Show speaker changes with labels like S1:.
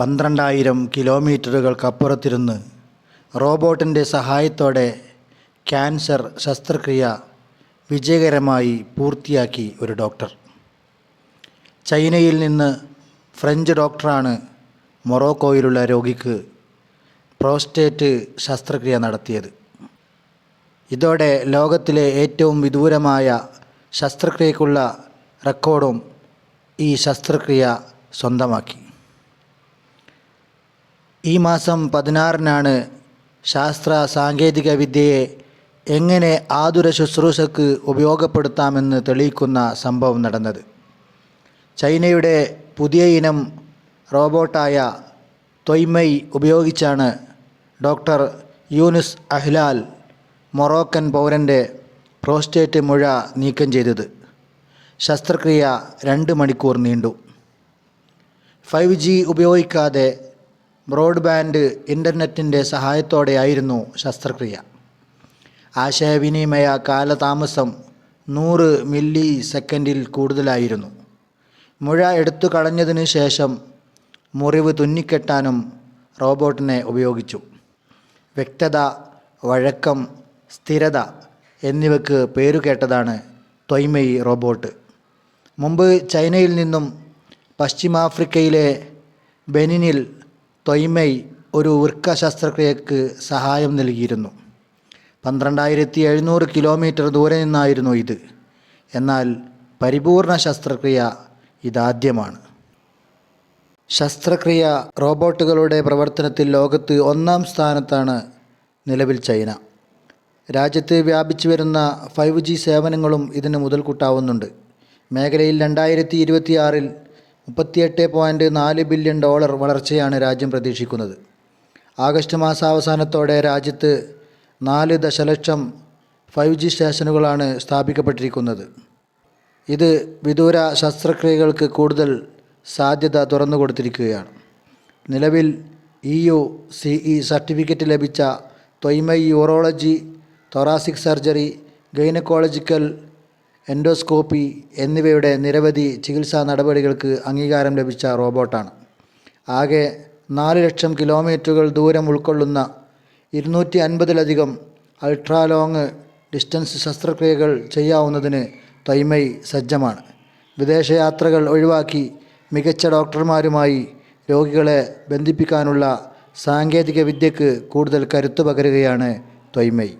S1: പന്ത്രണ്ടായിരം കിലോമീറ്ററുകൾക്കപ്പുറത്തിരുന്ന് റോബോട്ടിന്റെ സഹായത്തോടെ ക്യാൻസർ ശസ്ത്രക്രിയ വിജയകരമായി പൂർത്തിയാക്കി ഒരു ഡോക്ടർ. ചൈനയിൽ നിന്ന് ഫ്രഞ്ച് ഡോക്ടറാണ് മൊറോക്കോയിലുള്ള രോഗിക്ക് പ്രോസ്റ്റേറ്റ് ശസ്ത്രക്രിയ നടത്തിയത്. ഇതോടെ ലോകത്തിലെ ഏറ്റവും വിദൂരമായ ശസ്ത്രക്രിയക്കുള്ള റെക്കോർഡും ഈ ശസ്ത്രക്രിയ സ്വന്തമാക്കി. ഈ മാസം പതിനാറിനാണ് ശാസ്ത്ര സാങ്കേതിക വിദ്യയെ എങ്ങനെ ആതുര ശുശ്രൂഷക്ക് ഉപയോഗപ്പെടുത്താമെന്ന് തെളിയിക്കുന്ന സംഭവം നടന്നത്. ചൈനയുടെ പുതിയ ഇനം റോബോട്ടായ തൊയ്മൈ ഉപയോഗിച്ചാണ് ഡോക്ടർ യൂനുസ് അഹ്ലാൽ മൊറോക്കൻ പൗരന്റെ പ്രോസ്റ്റേറ്റ് മുഴ നീക്കം ചെയ്തത്. ശസ്ത്രക്രിയ രണ്ട് മണിക്കൂർ നീണ്ടു. ഫൈവ് ജി ഉപയോഗിക്കാതെ ബ്രോഡ്ബാൻഡ് ഇന്റർനെറ്റിന്റെ സഹായത്തോടെയായിരുന്നു ശസ്ത്രക്രിയ. ആശയവിനിമയ കാലതാമസം നൂറ് മില്ലി സെക്കൻഡിൽ കൂടുതലായിരുന്നു. മുഴ എടുത്തു കളഞ്ഞതിന് ശേഷം മുറിവ് തുന്നിക്കെട്ടാനും റോബോട്ടിനെ ഉപയോഗിച്ചു. വ്യക്തത വഴക്കം സ്ഥിരത എന്നിവയ്ക്ക് പേരുകേട്ടതാണ് തൊയ്മയി റോബോട്ട്. മുമ്പ് ചൈനയിൽ നിന്നും പശ്ചിമാഫ്രിക്കയിലെ ബെനിനിൽ തൊയ്മൈ ഒരു വൃക്ക ശസ്ത്രക്രിയക്ക് സഹായം നൽകിയിരുന്നു. പന്ത്രണ്ടായിരത്തി എഴുന്നൂറ് കിലോമീറ്റർ ദൂരെ നിന്നായിരുന്നു ഇത്. എന്നാൽ പരിപൂർണ ശസ്ത്രക്രിയ ഇതാദ്യമാണ്. ശസ്ത്രക്രിയ റോബോട്ടുകളുടെ പ്രവർത്തനത്തിൽ ലോകത്ത് ഒന്നാം സ്ഥാനത്താണ് നിലവിൽ ചൈന. രാജ്യത്ത് വ്യാപിച്ചു വരുന്ന ഫൈവ് ജി സേവനങ്ങളും ഇതിന് മുതൽക്കൂട്ടാവുന്നുണ്ട്. മേഖലയിൽ രണ്ടായിരത്തി ഇരുപത്തിയാറിൽ മുപ്പത്തിയെട്ട് പോയിന്റ് നാല് ബില്യൺ ഡോളർ വളർച്ചയാണ് രാജ്യം പ്രതീക്ഷിക്കുന്നത്. ആഗസ്റ്റ് മാസാവസാനത്തോടെ രാജ്യത്ത് നാല് ദശലക്ഷം ഫൈവ് ജി സ്റ്റേഷനുകളാണ് സ്ഥാപിക്കപ്പെട്ടിരിക്കുന്നത്. ഇത് വിദൂര ശസ്ത്രക്രിയകൾക്ക് കൂടുതൽ സാധ്യത തുറന്നു കൊടുത്തിരിക്കുകയാണ്. നിലവിൽ E U C E certificate ലഭിച്ച Toumai urology thoracic surgery gynaecological endoscopy എന്നിവയുടെ നിരവധി ചികിത്സാ നടപടികൾക്ക് അംഗീകാരം ലഭിച്ച റോബോട്ടാണ്. ആകെ നാല് ലക്ഷം കിലോമീറ്ററുകൾ ദൂരം ഉൾക്കൊള്ളുന്ന ഇരുന്നൂറ്റി അൻപതിലധികം അൾട്രാ ലോങ് ഡിസ്റ്റൻസ് ശസ്ത്രക്രിയകൾ ചെയ്യാവുന്നതിന് തൈമൈ സജ്ജമാണ്. വിദേശയാത്രകൾ ഒഴിവാക്കി മികച്ച ഡോക്ടർമാരുമായി രോഗികളെ ബന്ധിപ്പിക്കാനുള്ള സാങ്കേതിക വിദ്യക്ക് കൂടുതൽ കരുത്തു പകരുകയാണ് തൊയ്മൈ